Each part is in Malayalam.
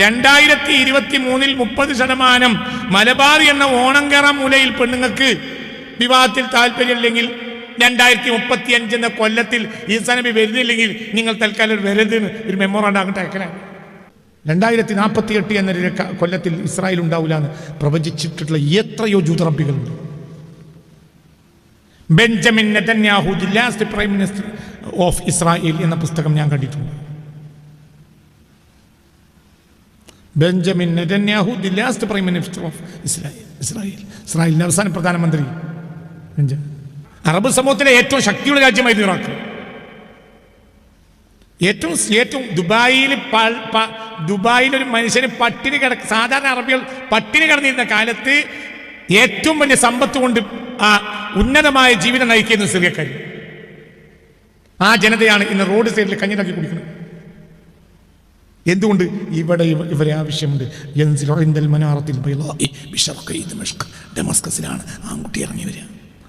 രണ്ടായിരത്തി ഇരുപത്തി മൂന്നിൽ മുപ്പത് ശതമാനം മലബാർ എന്ന ഓണങ്കറ മൂലയിൽ പെണ്ണുങ്ങൾക്ക് വിവാഹത്തിൽ താല്പര്യമില്ലെങ്കിൽ രണ്ടായിരത്തി മുപ്പത്തി അഞ്ച് എന്ന കൊല്ലത്തിൽ ഈ സനബി വരുന്നില്ലെങ്കിൽ നിങ്ങൾ തൽക്കാലം ഒരു വരരുത് ഒരു മെമ്മോറാണ്ട് അങ്ങോട്ട് അയക്കലാണ് രണ്ടായിരത്തി നാൽപ്പത്തി എട്ട് എന്ന കൊല്ലത്തിൽ ഇസ്രായേൽ ഉണ്ടാവില്ല എന്ന് പ്രവചിച്ചിട്ടുള്ള എത്രയോ ജൂതറബികളുണ്ട് Benjamin Netanyahu the last prime minister of Israel എന്ന പുസ്തകം ഞാൻ കണ്ടിട്ടുണ്ട്. Benjamin Netanyahu the last prime minister of Israel Israel ഇസ്രായേലിന്റെ അവസാന പ്രധാനമന്ത്രി. അറബ് സമൂഹത്തിലെ ഏറ്റവും ശക്തിയുള്ള രാജ്യമായിരുന്നു ഇറാഖ്. ഏറ്റവും ഏറ്റവും ദുബായിൽ ദുബായിൽ ഒരു മനുഷ്യന് പട്ടിണി കിട സാധാരണ അറബികൾ പട്ടിണി കിടന്നിരുന്ന കാലത്ത് ഏറ്റവും വലിയ സമ്പത്ത് കൊണ്ട് ആ ഉന്നതമായ ജീവിതം നയിക്കുന്ന സിറിയക്കാർ ആ ജനതയാണ് ഇന്ന് റോഡ് സൈഡിൽ കഞ്ഞിലാക്കി കുടിക്കുന്നത്. എന്തുകൊണ്ട്? ഇവിടെ ഇവ- ഇവരെ ആവശ്യമുണ്ട്. മനാറത്തിൽ. ഡമസ്കസിലാണ് ആൺകുട്ടി ഇറങ്ങി വരിക.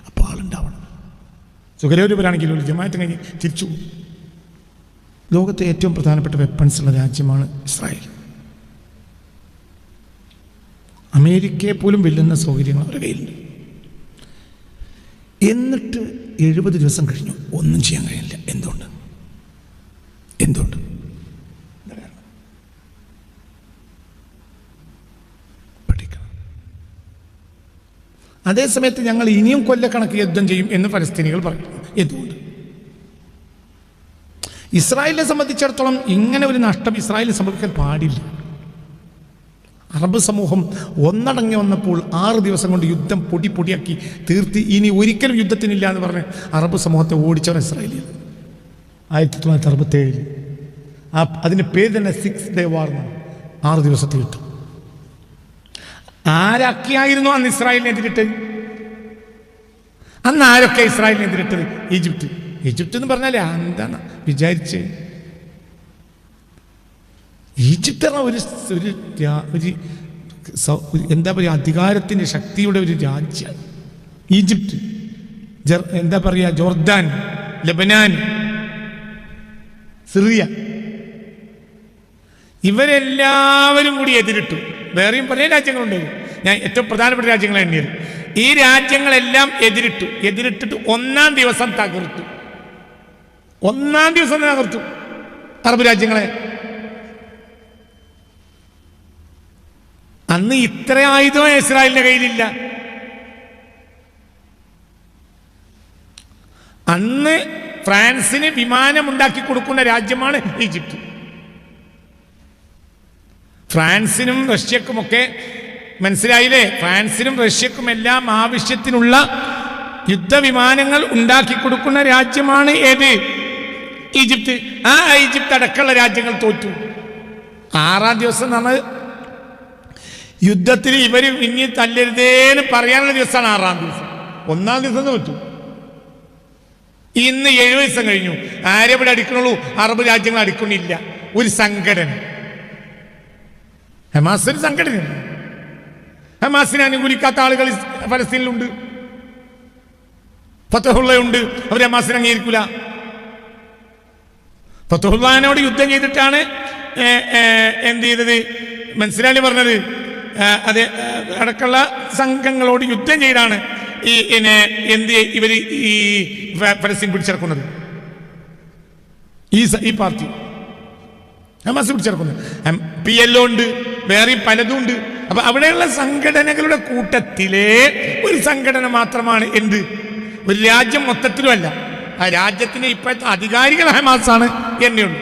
അപ്പോൾ ആളുണ്ടാവണം. സുഖരൂപരാണെങ്കിൽ ഒരു ജമാഅത്ത് കഴിഞ്ഞ് തിരിച്ചു. ലോകത്തെ ഏറ്റവും പ്രധാനപ്പെട്ട വെപ്പൺസ് ഉള്ള രാജ്യമാണ് ഇസ്രായേൽ. അമേരിക്കയെ പോലും വെല്ലുന്ന സൗകര്യങ്ങൾ അവരുടെ കയ്യിലുണ്ട്. എന്നിട്ട് എഴുപത് ദിവസം കഴിഞ്ഞു. ഒന്നും ചെയ്യാൻ കഴിയില്ല. എന്തുകൊണ്ട് എന്താ കാരണം? പഠിക്കണം അതേസമയത്ത് ഞങ്ങൾ ഇനിയും കൊല്ലക്കണക്ക് യുദ്ധം ചെയ്യും എന്ന് ഫലസ്തീനികൾ പറയുന്നു എന്തുകൊണ്ട്? ഇസ്രായേലിനെ സംബന്ധിച്ചിടത്തോളം ഇങ്ങനെ ഒരു നഷ്ടം ഇസ്രായേലിന് സംഭവിക്കാൻ പാടില്ല. അറബ് സമൂഹം ഒന്നടങ്ങി വന്നപ്പോൾ ആറ് ദിവസം കൊണ്ട് യുദ്ധം പൊടി പൊടിയാക്കി തീർത്ത് ഇനി ഒരിക്കലും യുദ്ധത്തിനില്ല എന്ന് പറഞ്ഞ് അറബ് സമൂഹത്തെ ഓടിച്ചവർ ഇസ്രായേലിൽ ആയിരത്തി തൊള്ളായിരത്തി അറുപത്തേഴിൽ ആ അതിന്റെ പേര് തന്നെ സിക്സ് ഡേ വാർന്ന് ആറ് ദിവസത്തെ യുദ്ധം. ആരൊക്കെയായിരുന്നു അന്ന് ഇസ്രായേലിനെതിരിട്ടത് അന്ന് ആരൊക്കെ ഇസ്രായേലിനെതിരിട്ടത് ഈജിപ്ത്. ഈജിപ്ത് എന്ന് പറഞ്ഞാലേ എന്താണ് വിചാരിച്ച്? ഈജിപ്ത് എന്ന ഒരു ഒരു എന്താ പറയുക അധികാരത്തിന്റെ ശക്തിയുടെ ഒരു രാജ്യമാണ് ഈജിപ്ത്. എന്താ പറയുക ജോർദാൻ ലബനാൻ സിറിയ. ഇവരെല്ലാവരും കൂടി എതിരിട്ടു. വേറെയും പല രാജ്യങ്ങളുണ്ട്. ഞാൻ ഏറ്റവും പ്രധാനപ്പെട്ട രാജ്യങ്ങളെ എണ്ണിയത്. ഈ രാജ്യങ്ങളെല്ലാം എതിരിട്ടു. എതിരിട്ടിട്ട് ഒന്നാം ദിവസം തകർത്തു. ഒന്നാം ദിവസം തകർത്തു. അറബ് രാജ്യങ്ങളെ. അന്ന് ഇത്ര ആയുധം ഇസ്രായേലിന്റെ കയ്യിലില്ല. അന്ന് ഫ്രാൻസിന് വിമാനം ഉണ്ടാക്കി കൊടുക്കുന്ന രാജ്യമാണ് ഈജിപ്ത്. ഫ്രാൻസിനും റഷ്യക്കുമൊക്കെ മനസ്സിലായില്ലേ? ഫ്രാൻസിനും റഷ്യക്കും എല്ലാം ആവശ്യത്തിനുള്ള യുദ്ധവിമാനങ്ങൾ ഉണ്ടാക്കി കൊടുക്കുന്ന രാജ്യമാണ് ഏത്? ഈജിപ്ത്. ആ ഈജിപ്ത് അടക്കമുള്ള രാജ്യങ്ങൾ തോറ്റു. ആറാം ദിവസം നമ്മൾ യുദ്ധത്തിൽ ഇവർ ഇനി തല്ലരുതേന്ന് പറയാനുള്ള ദിവസമാണ് ആറാം ദിവസം. ഒന്നാം ദിവസം തോറ്റു. ഇന്ന് ഏഴു ദിവസം കഴിഞ്ഞു. ആരെവിടെ അടിക്കണുള്ളൂ? അറബ് രാജ്യങ്ങൾ അടിക്കണില്ല. ഒരു സംഘടന. ഹമാസ് ഒരു സംഘടന ഹമാസിനെ അനുകൂലിക്കാത്ത ആളുകൾ ഫലസ്തീനിലുണ്ട്. ഫത്തഹുള്ളയുണ്ട് അവർ ഹമാസിനെ അംഗീകരിക്കൂല. ഫത്തഹുല്ലാനോട് യുദ്ധം ചെയ്തിട്ടാണ് എന്ത് ചെയ്തത്? മനസ്സിലായി പറഞ്ഞത്? അത് അടക്കമുള്ള സംഘങ്ങളോട് യുദ്ധം ചെയ്താണ് ഈ പിന്നെ എന്ത് ഇവർ ഈ ഫലസ്തീൻ പിടിച്ചെടുക്കുന്നത്. ഈ ഈ പാർട്ടി. ഹമാസ് പിടിച്ചിറക്കുന്നത് പി എൽ ഉണ്ട്. വേറെയും പലതും ഉണ്ട് അപ്പൊ അവിടെയുള്ള സംഘടനകളുടെ കൂട്ടത്തിലെ ഒരു സംഘടന മാത്രമാണ് എന്ത്? ഒരു രാജ്യം മൊത്തത്തിലും അല്ല ആ രാജ്യത്തിന്റെ ഇപ്പോഴത്തെ അധികാരികൾ ഹമാസാണ് എന്നെയുള്ളൂ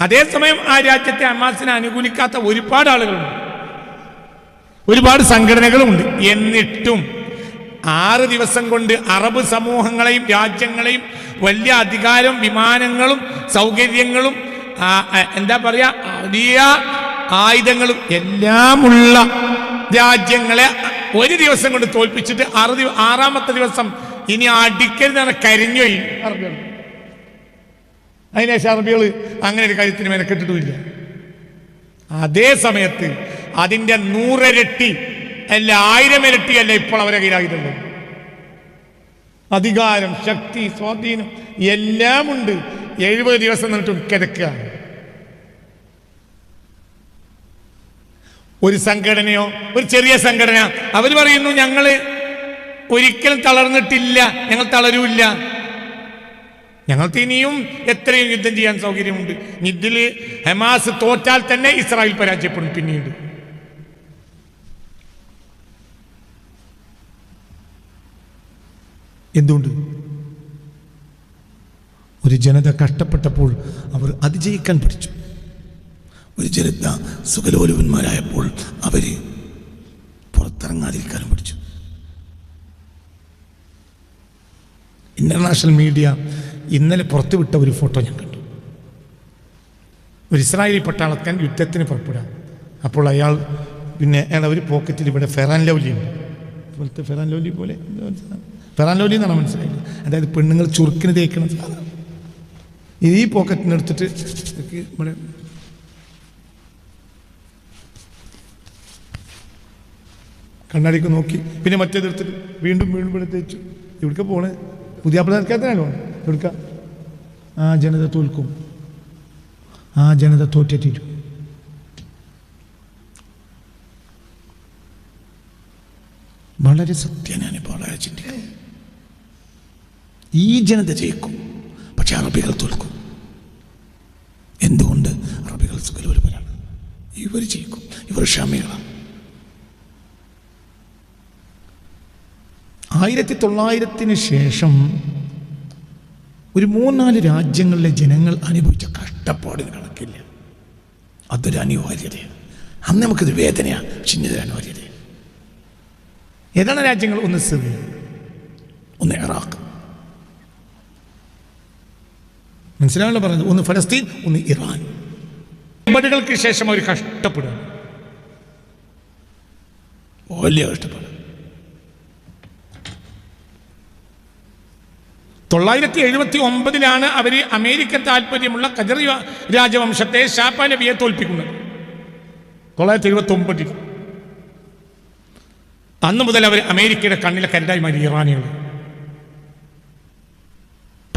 അതേസമയം ആ രാജ്യത്തെ ഹമാസിനെ അനുകൂലിക്കാത്ത ഒരുപാട് ആളുകളുണ്ട്. ഒരുപാട് സംഘടനകളുമുണ്ട് എന്നിട്ടും ആറ് ദിവസം കൊണ്ട് അറബ് സമൂഹങ്ങളെയും രാജ്യങ്ങളെയും വലിയ അധികാരം വിമാനങ്ങളും സൗകര്യങ്ങളും എന്താ പറയുക ആയുധങ്ങളും എല്ലാമുള്ള രാജ്യങ്ങളെ ഒരു ദിവസം കൊണ്ട് തോൽപ്പിച്ചിട്ട് ആറ് ആറാമത്തെ ദിവസം ഇനി അടിക്കരുതാണ് അറബികൾ. അതിനേശം അറബികൾ അങ്ങനെ ഒരു കാര്യത്തിന് മെനക്കെട്ടിട്ടുമില്ല. അതേ സമയത്ത് അതിന്റെ നൂറിരട്ടി അല്ല ആയിരം ഇരട്ടി അല്ല ഇപ്പോൾ അവരെ കയ്യിലായിട്ടുള്ളത്. അധികാരം ശക്തി സ്വാധീനം എല്ലാം ഉണ്ട് എഴുപത് ദിവസം നിന്നിട്ട് കിടക്കുക ഒരു സംഘടനയോ ഒരു ചെറിയ സംഘടന. അവർ പറയുന്നു ഞങ്ങൾ ഒരിക്കലും തളർന്നിട്ടില്ല ഞങ്ങൾ തളരൂല്ല. ഞങ്ങൾക്ക് ഇനിയും എത്രയും യുദ്ധം ചെയ്യാൻ സൗകര്യമുണ്ട്. ഇതിൽ ഹമാസ് തോറ്റാൽ തന്നെ ഇസ്രായേൽ പരാജയപ്പെടും പിന്നീട്. എന്തുകൊണ്ട്? ഒരു ജനത കഷ്ടപ്പെട്ടപ്പോൾ അവർ അതിജയിക്കാൻ പഠിച്ചു. ഒരു ചെറുത്ത സുഖലോലുപന്മാരായപ്പോൾ അവർ പുറത്തിറങ്ങാതിരിക്കാനും പഠിച്ചു. ഇന്റർനാഷണൽ മീഡിയ ഇന്നലെ പുറത്തുവിട്ട ഒരു ഫോട്ടോ ഞാൻ കണ്ടു. ഒരു ഇസ്രായേലി പട്ടാളക്കാൻ യുദ്ധത്തിന് പുറപ്പെടാം അപ്പോൾ അയാൾ പിന്നെ അയാൾ ഒരു പോക്കറ്റിൽ ഇവിടെ ഫെറാൻ ലൗലി ഉണ്ട്. ഇപ്പോഴത്തെ ഫെറാൻ ലൗലി പോലെ ഫെറാൻ ലൗലി എന്നാണ് മനസ്സിലായത് അതായത് പെണ്ണുങ്ങൾ ചുറുക്കിന് തേക്കുന്ന സാധനം. ഈ പോക്കറ്റിന് എടുത്തിട്ട് ഇതൊക്കെ ഇവിടെ കണ്ണാടിക്ക് നോക്കി. പിന്നെ മറ്റേ വീണ്ടും വീണ്ടും വീണ്ടും തേച്ചു. എവിടേക്ക് പോണേ? പുതിയ പിള്ളേർക്കകത്താണോ എവിടുക്ക? ആ ജനത തോൽക്കും. ആ ജനത തോറ്റെത്തിയിട്ടു വളരെ സത്യനാണ് ഇപ്പോൾ വളരെ ഈ ജനത ജയിക്കും പക്ഷെ അറബികൾ തോൽക്കും. എന്തുകൊണ്ട്? അറബികൾ സുഖലോലുപരാണ്. ഇവർ ജയിക്കും. ഇവർ ക്ഷമകളാണ്. ആയിരത്തി തൊള്ളായിരത്തിന് ശേഷം ഒരു മൂന്നാൽ രാജ്യങ്ങളിലെ ജനങ്ങൾ അനുഭവിച്ച കഷ്ടപ്പാടിന് കണക്കില്ല. അതൊരു അനിവാര്യതയാണ്. അന്ന് നമുക്കിത് വേദനയാണ് പക്ഷെ അനിവാര്യത ഏതാണ് രാജ്യങ്ങൾ? ഒന്ന് സിറിയ ഒന്ന് ഇറാഖ്. മനസ്സിലാണല്ലോ പറഞ്ഞത്? ഒന്ന് ഫലസ്തീൻ ഒന്ന് ഇറാൻ. ഉടമ്പടികൾക്ക് ശേഷം അവർ കഷ്ടപ്പെടുക വലിയ കഷ്ടപ്പാട്. തൊള്ളായിരത്തി എഴുപത്തി ഒമ്പതിലാണ് അവർ അമേരിക്കൻ താല്പര്യമുള്ള കജറി രാജവംശത്തെ ഷാപ്പാലബിയെ തോൽപ്പിക്കുന്നത്. തൊള്ളായിരത്തി എഴുപത്തി ഒമ്പതിൽ അന്ന് മുതൽ അവർ അമേരിക്കയുടെ കണ്ണിലെ കരടായി മാറി ഇറാനിയാണ്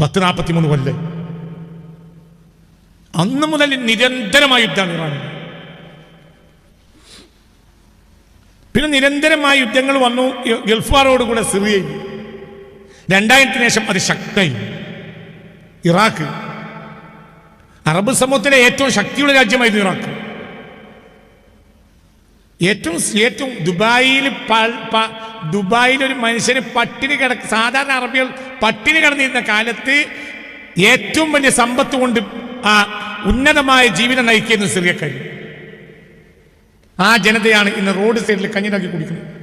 പത്ത് നാൽപ്പത്തി മൂന്ന് കൊല്ലം. അന്ന് മുതൽ നിരന്തരമായ യുദ്ധമാണ് ഇറാനി പിന്നെ നിരന്തരമായ യുദ്ധങ്ങൾ വന്നു ഗൾഫ് വാറോടുകൂടെ സിറിയയിൽ. രണ്ടായിരത്തിന് ശേഷം അത് ശക്തമായി. ഇറാഖ്. അറബ് സമൂഹത്തിലെ ഏറ്റവും ശക്തിയുള്ള രാജ്യമായിരുന്നു ഇറാഖ്. ഏറ്റവും ഏറ്റവും ദുബായിൽ ദുബായിൽ ഒരു മനുഷ്യന് പട്ടിണി കിടക്ക് സാധാരണ അറബികൾ പട്ടിണി കിടന്നിരുന്ന കാലത്ത് ഏറ്റവും വലിയ സമ്പത്ത് കൊണ്ട് ആ ഉന്നതമായ ജീവിതം നയിക്കുന്നു സിറിയക്കാർ ആ ജനതയാണ് ഇന്ന് റോഡ് സൈഡിൽ കഞ്ഞിനാക്കി കുടിക്കുന്നത്.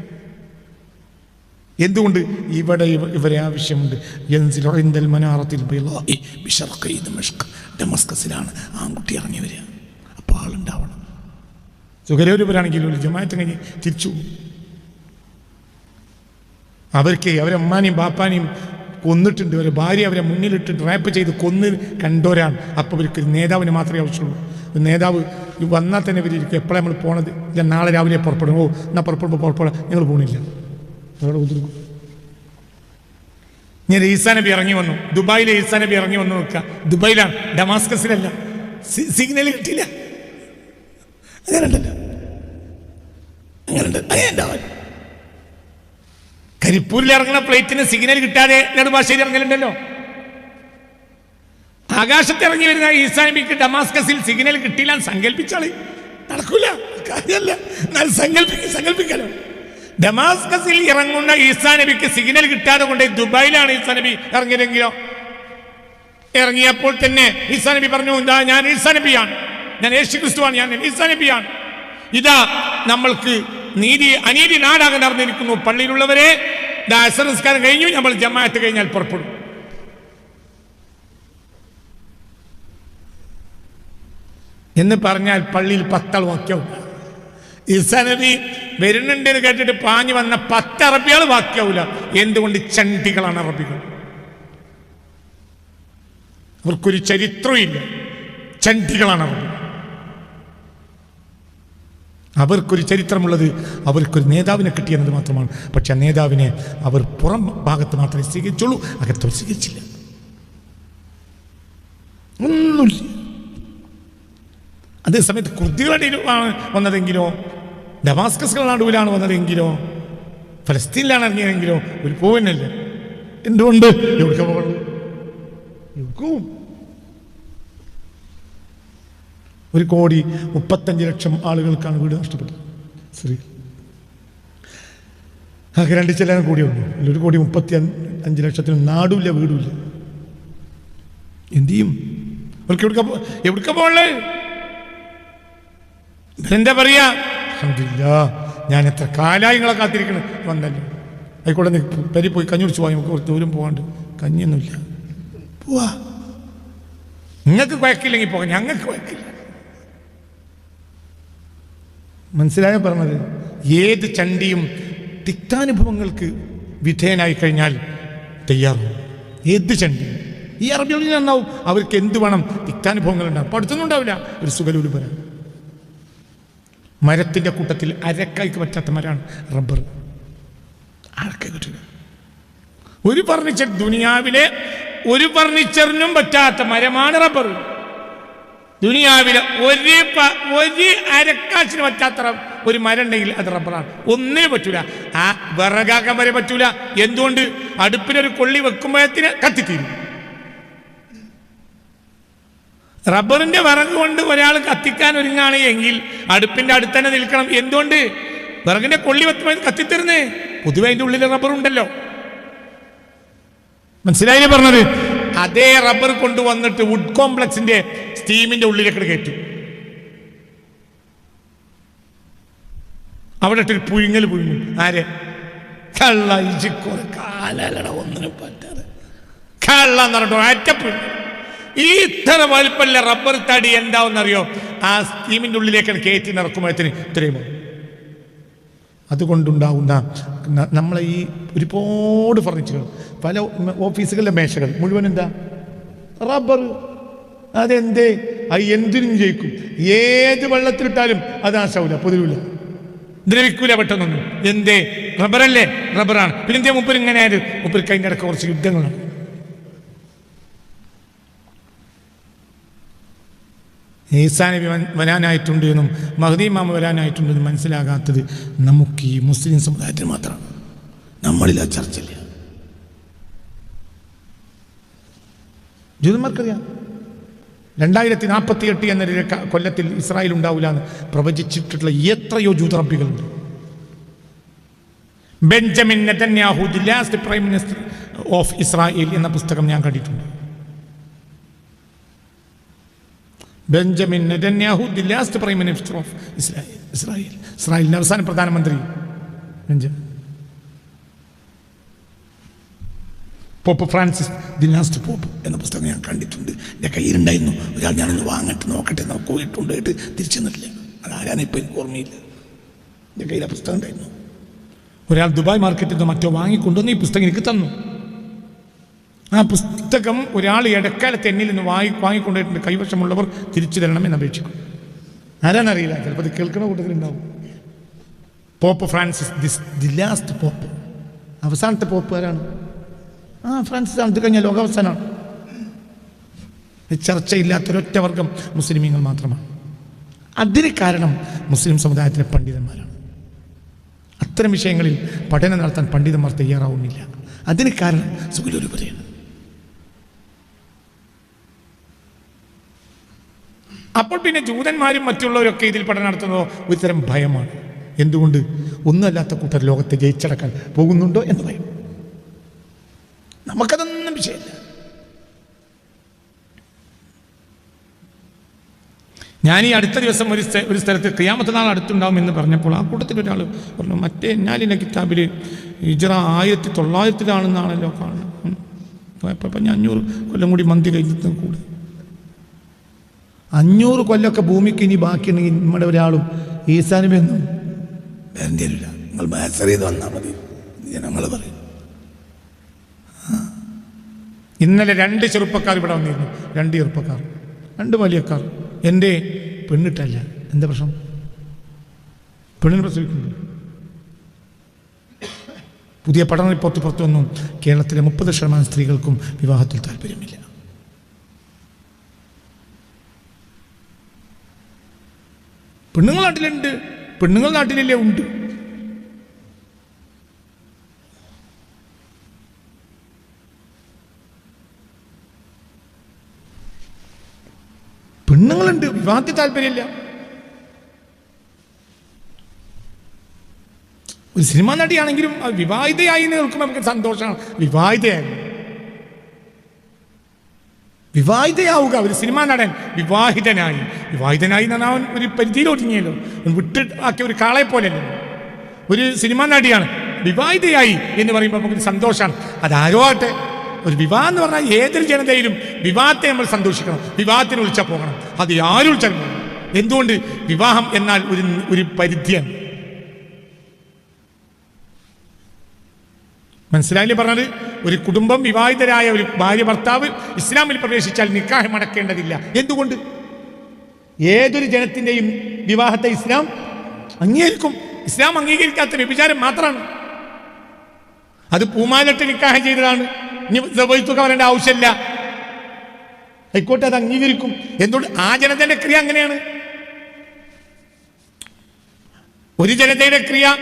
എന്തുകൊണ്ട്? ഇവിടെ ഇവ- ഇവരെ ആവശ്യമുണ്ട്. ഇൻദൽ മനാറത്തിൽ. ഡമസ്കസിലാണ് ആൺകുട്ടി ഇറങ്ങി വരിക. അപ്പോൾ ആളുണ്ടാവണം. സുഖരൂപരാണെങ്കിൽ ഒരു ജമാഅത്ത് കഴിഞ്ഞ് തിരിച്ചു. അവർക്ക് അവരെ അമ്മാനെയും ബാപ്പാനെയും കൊന്നിട്ടുണ്ട്. അവരെ ഭാര്യ അവരെ മുന്നിലിട്ട് ട്രാപ്പ് ചെയ്ത് കൊന്ന് കണ്ടോരാണ് അപ്പോൾ അവർക്ക് ഒരു നേതാവിന് മാത്രമേ ആവശ്യമുള്ളൂ. ഒരു നേതാവ് വന്നാൽ തന്നെ ഇവരിക്കും എപ്പോഴാണ് നമ്മൾ പോണത്? ഞാൻ നാളെ രാവിലെ പുറപ്പെടും. ഓ എന്നാൽ പുറപ്പെടുമ്പോൾ പുറപ്പെടാം. ഞങ്ങൾ പോണില്ല. അവിടെ കുതിർക്കും. ഞാൻ ഈസാ നബി ഇറങ്ങി വന്നു. ദുബായിലെ ഈസാ നബി ഇറങ്ങി വന്നു നോക്കുക. ദുബായിലാണ്. ഡമാസ്കസിലല്ല. സിഗ്നൽ കിട്ടിയില്ല. അങ്ങനെ ഉണ്ടല്ലോ കരിപ്പൂരിൽ ഇറങ്ങുന്ന പ്ലേറ്റിന് സിഗ്നൽ കിട്ടാതെ നെടുമ്പാശ്ശേരി ഇറങ്ങലുണ്ടല്ലോ. ആകാശത്ത് ഇറങ്ങി വരുന്ന ഈസാ നബിക്ക് ഡമാസ്കസിൽ സിഗ്നൽ കിട്ടിയില്ല സങ്കല്പിച്ചാളി. നടക്കൂല. കാര്യമല്ല എന്നാൽ ഡമാസ്കസിൽ ഇറങ്ങുന്ന ഈസാ നബിക്ക് സിഗ്നൽ കിട്ടാതെ കൊണ്ട് ദുബായിലാണ് ഈസാ നബി ഇറങ്ങിയതെങ്കിലോ? ഇറങ്ങിയപ്പോൾ തന്നെ ഈസാ നബി പറഞ്ഞു ഇതാ ഞാൻ ഈസാ നബിയാണ്. ഞാൻ യേശു ക്രിസ്തുവാണ് ഞാൻ ഈസാ നബിയാണ്. ഇതാ നമ്മൾക്ക് നീതി അനീതി നാടാകെ നടന്നിരിക്കുന്നു പള്ളിയിലുള്ളവരെ ദാസനസ്കാരം കഴിഞ്ഞു. നമ്മൾ ജമാഅത്ത് കഴിഞ്ഞാൽ പുറപ്പെടും. എന്ന് പറഞ്ഞാൽ പള്ളിയിൽ പത്താൾ വാക്യവും ഈസാ നബി വരുന്നുണ്ട് എന്ന് കേട്ടിട്ട് പാഞ്ഞു വന്ന പത്ത് അറബികൾ വാക്യാവൂല എന്തുകൊണ്ട് ചണ്ടികളാണ് അറബികൾ? അവർക്കൊരു ചരിത്രമില്ല ചണ്ടികളാണ് അറബികൾ. അവർക്കൊരു ചരിത്രമുള്ളത് അവർക്കൊരു നേതാവിനെ കിട്ടിയെന്നത് മാത്രമാണ്. പക്ഷെ ആ നേതാവിനെ അവർ പുറം ഭാഗത്ത് മാത്രമേ സ്വീകരിച്ചുള്ളൂ അകത്തവർ സ്വീകരിച്ചില്ല. ഒന്നുമില്ല. അതേസമയത്ത് കുർദികളുടെ വന്നതെങ്കിലോ ഡമാസ്കസ് നടുവിലാണ് വന്നതെങ്കിലോ? ഫലസ്തീനിലാണ് ഇറങ്ങിയതെങ്കിലോ? ഒരു പോവനല്ല എന്തുകൊണ്ട്? എവിടെ ഒരു കോടി മുപ്പത്തഞ്ച് ലക്ഷം ആളുകൾക്കാണ് വീട് നഷ്ടപ്പെട്ടത്. ശ്രീ. ആകെ രണ്ട് ചെല്ലാൻ കൂടിയുള്ളൂ. ഒരു കോടി മുപ്പത്തി അഞ്ച് ലക്ഷത്തിന് നാടുമില്ല വീടുമില്ല എന്ത് ചെയ്യും? അവർക്ക് എവിടുക്ക എവിടുക്ക പോകണ്ടേ? എന്താ പറയാ? അൽഹംദുലില്ലാ ഞാൻ എത്ര കാലായി നിങ്ങളെ കാത്തിരിക്കണം. വന്നല്ലോ. ആയിക്കോട്ടെ നീ പെരി പോയി കഞ്ഞി കുടിച്ച് പോയി നമുക്ക് കുറച്ച് ദൂരം പോകാണ്ട് കഞ്ഞിയൊന്നുമില്ല. പോവാ. നിങ്ങൾക്ക് കുഴക്കില്ലെങ്കിൽ പോകാം. ഞങ്ങൾക്ക് കുഴക്കില്ല. മനസ്സിലായോ പറഞ്ഞത്? ഏത് ചണ്ടിയും തിക്താനുഭവങ്ങൾക്ക് വിധേയനായി കഴിഞ്ഞാൽ തയ്യാറാവും. ഏത് ചണ്ടിയും. ഈ അറബികളിൽ നന്നാവും. അവർക്ക് എന്ത് വേണം? തിക്താനുഭവങ്ങൾ ഉണ്ടാവും പഠിത്തമൊന്നും ഉണ്ടാവില്ല. ഒരു സുഖലൂലുപര മരത്തിന്റെ കൂട്ടത്തിൽ അരക്കൈക്ക് പറ്റാത്ത മരമാണ് റബ്ബർ. ആർക്കെ കിട്ടില്ല ഒരു ഫർണിച്ചർ ദുനിയാവിലെ ഒരു ഫർണിച്ചറിനും പറ്റാത്ത മരമാണ് റബ്ബർ. ദുനിയാവിലെ ഒരു ഒരു അരക്കാശിന് പറ്റാത്ത ഒരു മരം ഉണ്ടെങ്കിൽ അത് റബ്ബറാണ്. ഒന്നേ പറ്റൂല. ആ വിറകാക്കാൻ വരെ പറ്റൂല. എന്തുകൊണ്ട്? അടുപ്പിനൊരു കൊള്ളി വെക്കുമ്പോഴത്തിന് കത്തിത്തീരും. റബ്ബറിന്റെ വിറക് കൊണ്ട് ഒരാൾ കത്തിക്കാൻ ഒരുങ്ങാണ് എങ്കിൽ അടുപ്പിന്റെ അടുത്ത് തന്നെ നിൽക്കണം. എന്തുകൊണ്ട്? വിറകിന്റെ കൊള്ളി വെക്കുമ്പോൾ കത്തിത്തരുന്നേ? പൊതുവെ അതിന്റെ ഉള്ളിൽ റബ്ബർ ഉണ്ടല്ലോ. മനസ്സിലായില്ലേ പറഞ്ഞത്? അതേ റബ്ബർ കൊണ്ടുവന്നിട്ട് വുഡ് കോംപ്ലക്സിന്റെ സ്റ്റീമിന്റെ ഉള്ളിലേക്ക് കയറ്റും. അവിടെ ഇട്ടൊരു പുഴുങ്ങൽ പുഴുങ്ങും. ആരെ? കള്ള ഇജിക്കോറ് കാലലട ഒന്നിനും പറ്റാതെ. കള്ള എന്ന് പറഞ്ഞിട്ട് ഈ ഇത്ര വലുപ്പല്ല റബ്ബർ തടി എന്താവെന്നറിയോ? ആ സ്കീമിന്റെ ഉള്ളിലേക്കാണ് കയറ്റി നിറക്കുമ്പോഴത്തിന് ഇത്രയും. അതുകൊണ്ടുണ്ടാവുന്ന നമ്മളെ ഈ ഒരുപാട് ഫർണിച്ചറുകൾ പല ഓഫീസുകളിലെ മേശകൾ മുഴുവൻ എന്താ? റബ്ബർ. അതെന്തേ? അത് എന്തിനും ജയിക്കും. ഏത് വെള്ളത്തിലിട്ടാലും അത് നാശാവില്ല പൊതുവില്ല ദ്രവിക്കൂല പെട്ടെന്നൊന്നും. എന്തേ? റബ്ബറല്ലേ? റബ്ബറാണ്. പിന്നെ എന്തേ മുപ്പര് ഇങ്ങനെ ആയത്? മുപ്പർക്ക് കഴിഞ്ഞിടക്ക് കുറച്ച് യുദ്ധങ്ങളാണ് ഈസാ നബി വൻ- വരാനായിട്ടുണ്ട് എന്നും മഹദി മാമ വരാനായിട്ടുണ്ടെന്നും മനസ്സിലാകാത്തത് നമുക്ക് ഈ മുസ്ലിം സമുദായത്തിന് മാത്രമാണ്. നമ്മളിൽ ആ ചർച്ചയില്ല. ജൂതന്മാർക്കറിയാം രണ്ടായിരത്തി നാൽപ്പത്തി എട്ട് എന്ന കൊല്ലത്തിൽ ഇസ്രായേൽ ഉണ്ടാവില്ല എന്ന് പ്രവചിച്ചിട്ടുള്ള എത്രയോ ജൂതറബികളുണ്ട് Benjamin Netanyahu the last prime minister of Israel എന്ന പുസ്തകം ഞാൻ കണ്ടിട്ടുണ്ട്. Benjamin Netanyahu the last prime minister of Israel Israel ഇസ്രായേലിന്റെ അവസാന പ്രധാനമന്ത്രി. Pope Francis the last pope എന്ന പുസ്തകം ഞാൻ കണ്ടിട്ടുണ്ട്. എന്റെ കയ്യിലുണ്ടായിരുന്നു. ഒരാൾ ഞാനൊന്ന് വാങ്ങട്ടെ നോക്കട്ടെ നോക്കി പോയിട്ടുണ്ട്. പോയിട്ട് തിരിച്ചു തന്നിട്ടില്ല അതാരാണ് ഇപ്പം എനിക്ക് ഓർമ്മയില്ല. എന്റെ കയ്യിൽ ആ പുസ്തകം ഉണ്ടായിരുന്നു. ഒരാൾ ദുബായ് മാർക്കറ്റിൽ നിന്ന് മറ്റോ വാങ്ങിക്കൊണ്ടുവന്ന് ഈ പുസ്തകം എനിക്ക് തന്നു. ആ പുസ്തകം ഒരാൾ ഇടക്കാലത്ത് എന്നിൽ നിന്ന് വാങ്ങി വാങ്ങിക്കൊണ്ടിട്ടുണ്ട് കൈവശമുള്ളവർ തിരിച്ചു തരണം എന്ന് അപേക്ഷിക്കും. ആരാന്നറിയില്ല ചിലപ്പോൾ അത് കേൾക്കുന്ന കൂട്ടത്തിലുണ്ടാവും Pope Francis this the last pope. അവസാനത്തെ പോപ്പ് ആരാണ്? ആ ഫ്രാൻസിസ് ആണ്. ഇത് കഴിഞ്ഞ ലോകാവസാനമാണ്. ചർച്ചയില്ലാത്തൊരൊറ്റ വർഗം മുസ്ലിമീങ്ങൾ മാത്രമാണ്. അതിന് കാരണം മുസ്ലിം സമുദായത്തിലെ പണ്ഡിതന്മാരാണ്. അത്തരം വിഷയങ്ങളിൽ പഠനം നടത്താൻ പണ്ഡിതന്മാർ തയ്യാറാവുന്നില്ല. അതിന് കാരണം സുഖലൊരു അപ്പോൾ പിന്നെ ജൂതന്മാരും മറ്റുള്ളവരൊക്കെ ഇതിൽ പഠനം നടത്തുന്നതോ ഒരുതരം ഭയമാണ്. എന്തുകൊണ്ട്? ഒന്നുമല്ലാത്ത കൂട്ടർ ലോകത്തെ ജയിച്ചടക്കാൻ പോകുന്നുണ്ടോ എന്ന് ഭയം നമുക്കതൊന്നും വിഷയമില്ല. ഞാൻ ഈ അടുത്ത ദിവസം ഒരു ഒരു സ്ഥലത്ത് ക്രിയാമത്തെ നാൾ അടുത്തുണ്ടാവും എന്ന് പറഞ്ഞപ്പോൾ ആ കൂട്ടത്തിൽ ഒരാൾ പറഞ്ഞു മറ്റേ എന്നാലിന്റെ കിതാബിൽ ഇജറ ആയിരത്തി തൊള്ളായിരത്തിലാണെന്നാണല്ലോ കാണുന്നത്. അപ്പം ഞാൻ അഞ്ഞൂറ് കൊല്ലം കൂടി മന്തി കഴിഞ്ഞിട്ട് കൂടെ. അഞ്ഞൂറ് കൊല്ലമൊക്കെ ഭൂമിക്ക് ഇനി ബാക്കിയുണ്ടെങ്കിൽ നമ്മുടെ ഒരാളും ഈസാനുമെന്നും വേറെ നിങ്ങൾ ചെയ്ത് വന്നാൽ മതി. ജനങ്ങൾ പറയും. ഇന്നലെ രണ്ട് ചെറുപ്പക്കാർ ഇവിടെ വന്നിരുന്നു. രണ്ട് ചെറുപ്പക്കാർ രണ്ട് വലിയക്കാർ. എന്റെ പെണ്ണിട്ടല്ല. എന്താ പ്രശ്നം? പെണ്ണിന് പ്രസവിക്കുന്നു പുതിയ പഠന റിപ്പോർട്ട് പുറത്തു വന്നു. കേരളത്തിലെ മുപ്പത് ശതമാനം സ്ത്രീകൾക്കും വിവാഹത്തിൽ താല്പര്യമില്ല. പെണ്ണുങ്ങൾ നാട്ടിലുണ്ട്. പെണ്ണുങ്ങൾ നാട്ടിലില്ലേ ഉണ്ട്. പെണ്ണുങ്ങളുണ്ട്. വിവാഹത്തിൽ താല്പര്യമില്ല. ഒരു സിനിമാ നടിയാണെങ്കിലും അത് വിവാഹിതയായി നിൽക്കുമ്പോൾ നമുക്ക് സന്തോഷമാണ്. വിവാഹിതയായി. വിവാഹിതയാവുക. ഒരു സിനിമാ നടൻ വിവാഹിതനായി. വിവാഹിതനായി എന്ന് അവൻ ഒരു പരിധിയിൽ ഒതുങ്ങിയല്ലോ. അവൻ വിട്ട് ആക്കിയ ഒരു കാളെ ഒരു സിനിമാ നടിയാണ്. വിവാഹിതയായി എന്ന് പറയുമ്പോൾ നമുക്കൊരു സന്തോഷമാണ്. അതാരോ ആട്ടെ ഒരു വിവാഹം എന്ന് പറഞ്ഞാൽ ഏതൊരു ജനതയിലും വിവാഹത്തെ നമ്മൾ സന്തോഷിക്കണം. വിവാഹത്തിന് വിളിച്ചാൽ പോകണം. അത് ആരും വിളിച്ചാൽ എന്തുകൊണ്ട്? വിവാഹം എന്നാൽ ഒരു ഒരു പരിധിയാണ്. മനസ്സിലായില്ലേ പറഞ്ഞത്? ഒരു കുടുംബം വിവാഹിതരായ ഒരു ഭാര്യ ഭർത്താവ് ഇസ്ലാമിൽ പ്രവേശിച്ചാൽ നിക്കാഹ് മടക്കേണ്ടതില്ല. എന്തുകൊണ്ട്? ഏതൊരു ജനത്തിന്റെയും വിവാഹത്തെ ഇസ്ലാം അംഗീകരിക്കും. ഇസ്ലാം അംഗീകരിക്കാത്ത വ്യഭിചാരം മാത്രമാണ്. അത് പൂമാലിട്ട് നിക്കാഹം ചെയ്തതാണ്. ഇനി തുക വരേണ്ട ആവശ്യമില്ല. ഹൈക്കോട്ടെ അത് അംഗീകരിക്കും. എന്തുകൊണ്ട്? ആ ജനതയുടെ ക്രിയ അങ്ങനെയാണ്. ഒരു ജനതയുടെ ക്രിയ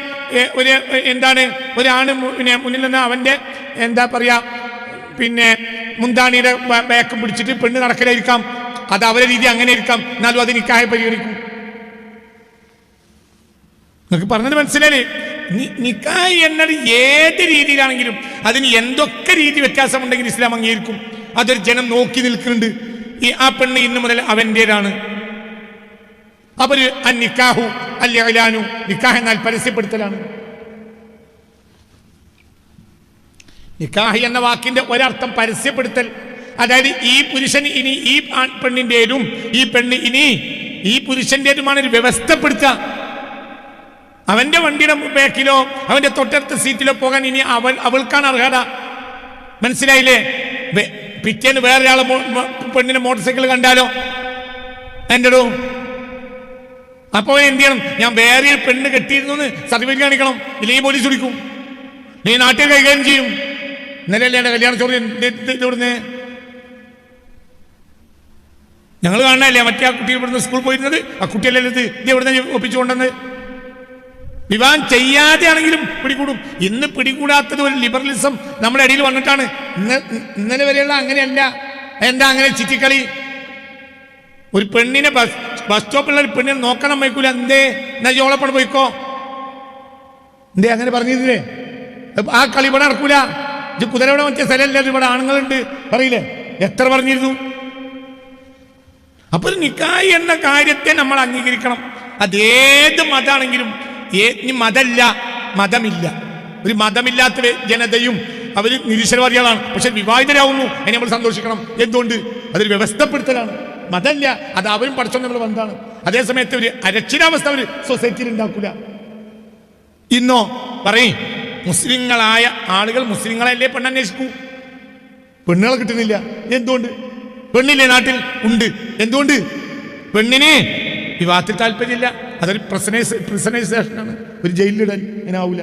ഒരു എന്താണ് ഒരാണ് പിന്നെ മുന്നിൽ നിന്ന് അവന്റെ എന്താ പറയാ പിന്നെ മുന്താണിയുടെ ബാക്ക് പിടിച്ചിട്ട് പെണ്ണ് നടക്കലായിരിക്കാം. അത് അവരെ രീതി അങ്ങനെ ഇരിക്കാം എന്നാലും അത് നിക്കാഹെ പരിഗണിക്കും. നിങ്ങൾക്ക് പറഞ്ഞത് മനസ്സിലായി നി- നിക്കാഹ് എന്നത് ഏത് രീതിയിലാണെങ്കിലും അതിന് എന്തൊക്കെ രീതി വ്യത്യാസമുണ്ടെങ്കിൽ ഇസ്ലാം അംഗീകരിക്കും. അതൊരു ജനം നോക്കി നിൽക്കുന്നുണ്ട്. ഈ ആ പെണ്ണ് ഇന്നു മുതൽ അവന്റേതാണ്. അവർ നിക്കാഹു അലാനു നിക്കാഹ് എന്നാൽ പരസ്യപ്പെടുത്തലാണ്. നിക്കാഹ് എന്ന വാക്കിന്റെ ഒരർത്ഥം പരസ്യപ്പെടുത്തൽ. അതായത് ഈ പുരുഷൻ ഇനി ഈ പെണ്ണിന്റേതും ഈ പെണ്ണ് ഇനി ഈ പുരുഷന്റെതുമാണ് ഒരു വ്യവസ്ഥപ്പെടുത്തുക. അവന്റെ വണ്ടിയുടെ ബാക്കിലോ അവന്റെ തൊട്ടടുത്ത സീറ്റിലോ പോകാൻ ഇനി അവൾ അവൾക്കാണ് അർഹത. മനസ്സിലായില്ലേ? പിറ്റേന്ന് വേറൊരാളെ പെണ്ണിനെ മോട്ടോർ സൈക്കിൾ കണ്ടാലോ? എന്റെടോ അപ്പോ എന്ത് ചെയ്യണം? ഞാൻ വേറെ പെണ്ണ് കെട്ടിയിരുന്നു സർട്ടിഫിക്കറ്റ് കാണിക്കണം. ഇല്ലെങ്കിൽ പോലീസ് പിടിക്കും. നീ നാട്ടിൽ കൈകാര്യം ചെയ്യും. ഇന്നലെയല്ലേ എന്റെ കല്യാണ ചോദ്യം ഇവിടുന്ന്? ഞങ്ങൾ കാണാനല്ലേ മറ്റേ ആ കുട്ടി ഇവിടുന്ന് സ്കൂൾ പോയിരുന്നത്? ആ കുട്ടിയല്ലേ ഇത് ഇത് എവിടുന്ന് ഒപ്പിച്ചുകൊണ്ടെന്ന് വിവാഹം ചെയ്യാതെ ആണെങ്കിലും പിടികൂടും. ഇന്ന് പിടികൂടാത്തത് ഒരു ലിബറലിസം നമ്മുടെ ഇടയിൽ വന്നിട്ടാണ്. ഇന്ന് ഇന്നലെ വരെയുള്ള അങ്ങനെയല്ല. എന്താ അങ്ങനെ ചിറ്റിക്കളി? ഒരു പെണ്ണിനെ ബസ് സ്റ്റോപ്പിലുള്ള ഒരു നോക്കണം വയ്ക്കൂല എന്തേ? എന്നാ ജോളപ്പണ പോയിക്കോ. എന്തേ അങ്ങനെ പറഞ്ഞില്ലേ ആ കളി ഇവിടെ നടക്കൂല. ഇത് കുതിരയുടെ മറ്റേ സ്ഥലമല്ല ഇവിടെ ആണുങ്ങളുണ്ട്. പറയില്ലേ? എത്ര പറഞ്ഞിരുന്നു? അപ്പൊ നിക്കായി എന്ന കാര്യത്തെ നമ്മൾ അംഗീകരിക്കണം. അതേത് മതാണെങ്കിലും ഏ ഇനി മതല്ല മതമില്ല. ഒരു മതമില്ലാത്ത ജനതയും അവർ നിരീശ്വരവാദികളാണ്. പക്ഷെ വിവാഹിതരാകുന്നു അതിനെ നമ്മൾ സന്തോഷിക്കണം. എന്തുകൊണ്ട്? അതൊരു വ്യവസ്ഥപ്പെടുത്തലാണ്. മതല്ല അത് അവരും പഠിച്ചോ നമ്മൾ ബന്ധമാണ് അതേസമയത്ത് ഒരു അരക്ഷിതാവസ്ഥ അവർ സൊസൈറ്റിയിൽ ഉണ്ടാക്കൂല ഇന്നോ പറയും മുസ്ലിങ്ങളായ ആളുകൾ മുസ്ലിങ്ങളല്ലേ പെണ്ണന്വേഷിക്കൂ പെണ്ണുകളെ കിട്ടുന്നില്ല. എന്തുകൊണ്ട്? പെണ്ണില്ലേ നാട്ടിൽ? ഉണ്ട്. എന്തുകൊണ്ട്? പെണ്ണിനെ വിവാഹത്തിൽ താല്പര്യമില്ല. അതൊരു പ്രസനൈസ് പ്രിസനൈസേഷനാണ് ഒരു ജയിലിലിടാൻ അതിനാവൂല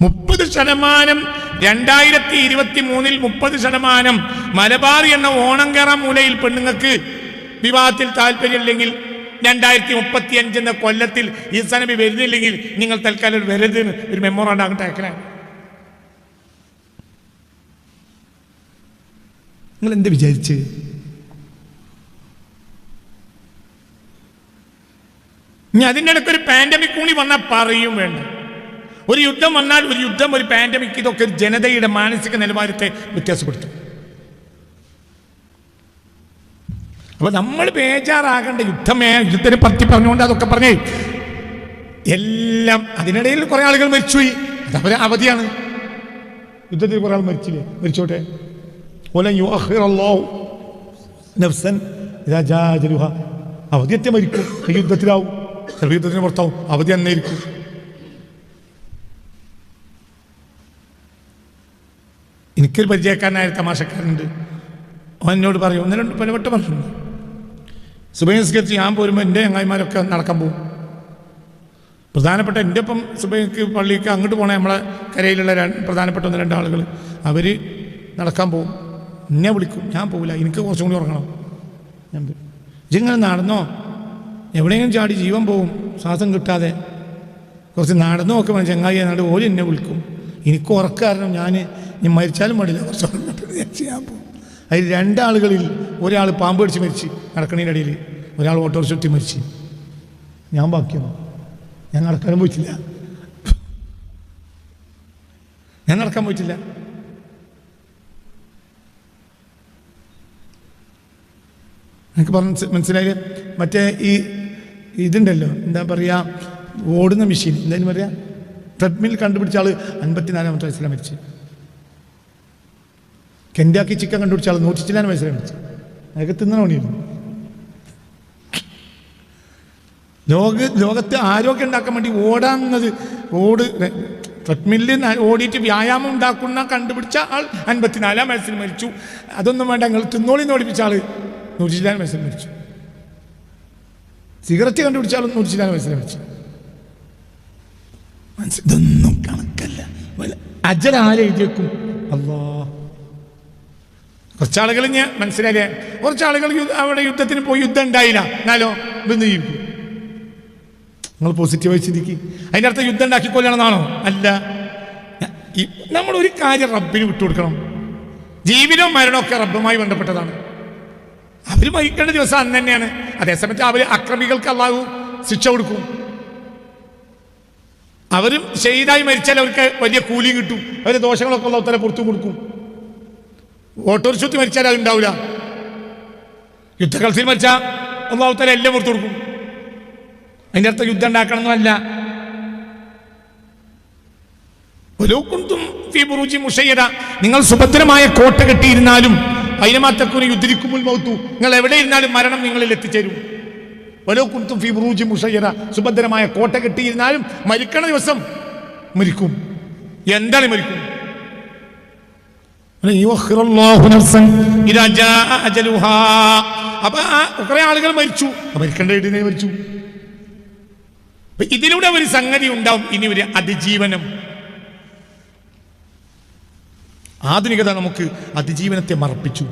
മുപ്പത് ശതമാനം രണ്ടായിരത്തി ഇരുപത്തി മൂന്നിൽ മുപ്പത് ശതമാനം മലബാർ എന്ന ഓണങ്കറ മൂലയിൽ പെണ്ണുങ്ങൾക്ക് വിവാഹത്തിൽ താല്പര്യമില്ലെങ്കിൽ രണ്ടായിരത്തി മുപ്പത്തി അഞ്ച് എന്ന കൊല്ലത്തിൽ ഈ സനബി വരുന്നില്ലെങ്കിൽ നിങ്ങൾ തൽക്കാലം ഒരു വരരുത് ഒരു മെമ്മോറാണ്ട് അങ്ങോട്ട് അയക്കലാണ് നിങ്ങൾ എന്ത് വിചാരിച്ച്? ഇനി അതിന്റെ ഇടയ്ക്ക് ഒരു പാൻഡമിക് കൂടി വന്നാൽ പറയും വേണ്ട. ഒരു യുദ്ധം വന്നാൽ ഒരു യുദ്ധം ഒരു പാൻഡമിക് ഇതൊക്കെ ഒരു ജനതയുടെ മാനസിക നിലവാരത്തെ വ്യത്യാസപ്പെടുത്തും. അപ്പൊ നമ്മൾ ബേജാറാകേണ്ട യുദ്ധമേ യുദ്ധത്തിന് പറ്റി പറഞ്ഞുകൊണ്ട് അതൊക്കെ പറഞ്ഞേ. എല്ലാം അതിനിടയിൽ കുറെ ആളുകൾ മരിച്ചുപോയി. അതവരെ അവധിയാണ്. യുദ്ധത്തിൽ കുറെ ആൾ മരിച്ചില്ലേ? മരിച്ചോട്ടെ? നഫ്സൻ അവധിയത്തെ മരിക്കും. യുദ്ധത്തിലാവും. ചിലപ്പോൾ യുദ്ധത്തിന് പുറത്താവും. അവധി അന്നേരിക്കും. എനിക്കൊരു പരിചയക്കാരനായ തമാശക്കാരനുണ്ട്. അവൻ എന്നോട് പറയും ഒന്ന് രണ്ട് പലവട്ടം പറഞ്ഞിട്ടുണ്ട്. സുബൈസ്കരിച്ച് ഞാൻ പോരുമ്പോൾ എന്റെ ചങ്ങായിമാരൊക്കെ നടക്കാൻ പോകും. പ്രധാനപ്പെട്ട എന്റെ ഒപ്പം സുബൈക്ക് പള്ളിക്ക് അങ്ങോട്ട് പോണ നമ്മളെ കരയിലുള്ള രണ്ട് പ്രധാനപ്പെട്ട ഒന്ന് രണ്ടാളുകൾ അവർ നടക്കാൻ പോകും. എന്നെ വിളിക്കും. ഞാൻ പോകില്ല എനിക്ക് കുറച്ചും കൂടി ഉറങ്ങണം. ഞാൻ ഇങ്ങനെ നടന്നോ? എവിടെയെങ്കിലും ചാടി ജീവൻ പോവും. ശ്വാസം കിട്ടാതെ. കുറച്ച് നടന്നു നോക്കുമ്പോൾ ചങ്ങായി എന്നാണ്ട് ഓൽ എന്നെ വിളിക്കും. എനിക്ക് ഉറക്കാരണം ഞാൻ ഇനി മരിച്ചാലും മടിയില്ല കുറച്ച് ചെയ്യാൻ പോകും. അതിൽ രണ്ടാളുകളിൽ ഒരാൾ പാമ്പ് അടിച്ച് മരിച്ച് നടക്കണതിന്റെ ഇടയിൽ ഒരാൾ ഓട്ടോറിച്ച് ചുറ്റി മരിച്ച്. ഞാൻ ബാക്കിയാണ്? ഞാൻ നടക്കാനും പോയിട്ടില്ല. ഞാൻ നടക്കാൻ പോയിട്ടില്ല. എനിക്ക് പറഞ്ഞ മനസ്സിലായി മറ്റേ ഈ ഇതുണ്ടല്ലോ എന്താ പറയുക ഓടുന്ന മെഷീൻ. എന്തായാലും പറയാ? ട്രെഡ്മിൽ കണ്ടുപിടിച്ച ആൾ അൻപത്തിനാലാമത്തെ വയസ്സിലാണ് മരിച്ചു കെൻഡാക്കി ചിക്കൻ കണ്ടുപിടിച്ച ആൾ നൂറ്റി വയസ്സിലാണ് മരിച്ചു. അതൊക്കെ തിന്നണ പണിയിരുന്നു ലോക ലോകത്തെ ആരോഗ്യം ഉണ്ടാക്കാൻ വേണ്ടി ഓടാന്നത് ഓട് ട്രെഡ്മില്ലിൽ ഓടിയിട്ട് വ്യായാമം ഉണ്ടാക്കുന്ന കണ്ടുപിടിച്ച ആൾ അൻപത്തിനാലാം വയസ്സിൽ മരിച്ചു. അതൊന്നും വേണ്ട ഞങ്ങൾ തിന്നോളി ഓടിപ്പിച്ച ആൾ നൂറ്റിച്ചില്ലാൻ വയസ്സിൽ മരിച്ചു. സിഗരറ്റ് കണ്ടുപിടിച്ച ആൾ നൂറ്റിച്ചില്ലാൻ വയസ്സിൽ മരിച്ചു. മനസ്സിലൊന്നും കണക്കല്ല. അജൽ ആരെഴുതി വെക്കും കുറച്ചാളുകൾ ഞാൻ മനസ്സിലായില്ലേ? കുറച്ചാളുകൾ അവിടെ യുദ്ധത്തിന് പോയി യുദ്ധം ഉണ്ടായില്ല. എന്നാലോ? ഇതൊന്ന് ജീവിക്കും നിങ്ങൾ പോസിറ്റീവായി ചിന്തിക്കും അതിന്റെ അർത്ഥം യുദ്ധം ഉണ്ടാക്കി കൊല്ലണമെന്നാണോ അല്ല. നമ്മൾ ഒരു കാര്യം റബ്ബിന് വിട്ടുകൊടുക്കണം ജീവിതവും മരണവും ഒക്കെ റബ്ബുമായി ബന്ധപ്പെട്ടതാണ്. അവർ മരിക്കേണ്ട ദിവസം അന്ന് തന്നെയാണ്. അതേസമയത്ത് അവർ അക്രമികൾക്ക് അള്ളാഹു ശിക്ഷ കൊടുക്കും. അവരും ഷെയ്തായി മരിച്ചാൽ അവർക്ക് വലിയ കൂലി കിട്ടും. അവർ ദോഷങ്ങളൊക്കെ ഉള്ള ഉത്തരം പുറത്തു കൊടുക്കും. ഓട്ടോറിക്ഷത്തിൽ മരിച്ചാൽ അതുണ്ടാവില്ല യുദ്ധക്കളത്തിൽ മരിച്ചാൽ ഒന്നാമത്തെ എല്ലാം പുറത്തു കൊടുക്കും. അതിന്റെ അർത്ഥം യുദ്ധം ഉണ്ടാക്കണമെന്നല്ല. ഒലോക്കുന്തും. നിങ്ങൾ സുഭദ്രമായ കോട്ട കെട്ടിയിരുന്നാലും അതിനമാത്തക്കുന് യുദ്ധരിക്കുമ്പോൾ മൗത്തു. നിങ്ങൾ എവിടെ ഇരുന്നാലും മരണം നിങ്ങളിൽ എത്തിച്ചേരും. ഓരോ കുന്തും ഫി ബുറൂജി മുഷയ്യദ. സുഭദ്രമായ കോട്ട കെട്ടിയിരുന്നാലും മരിക്കണ ദിവസം മരിക്കും. എന്താണ് മരിക്കും? അപ്പൊ ആ കുറെ ആളുകൾ മരിച്ചു. മരിക്കേണ്ട മരിച്ചു? ഇതിലൂടെ ഒരു സംഗതി ഉണ്ടാവും. ഇനി ഒരു അതിജീവനം. ആധുനികത നമുക്ക് അതിജീവനത്തെ മറപ്പിച്ചു.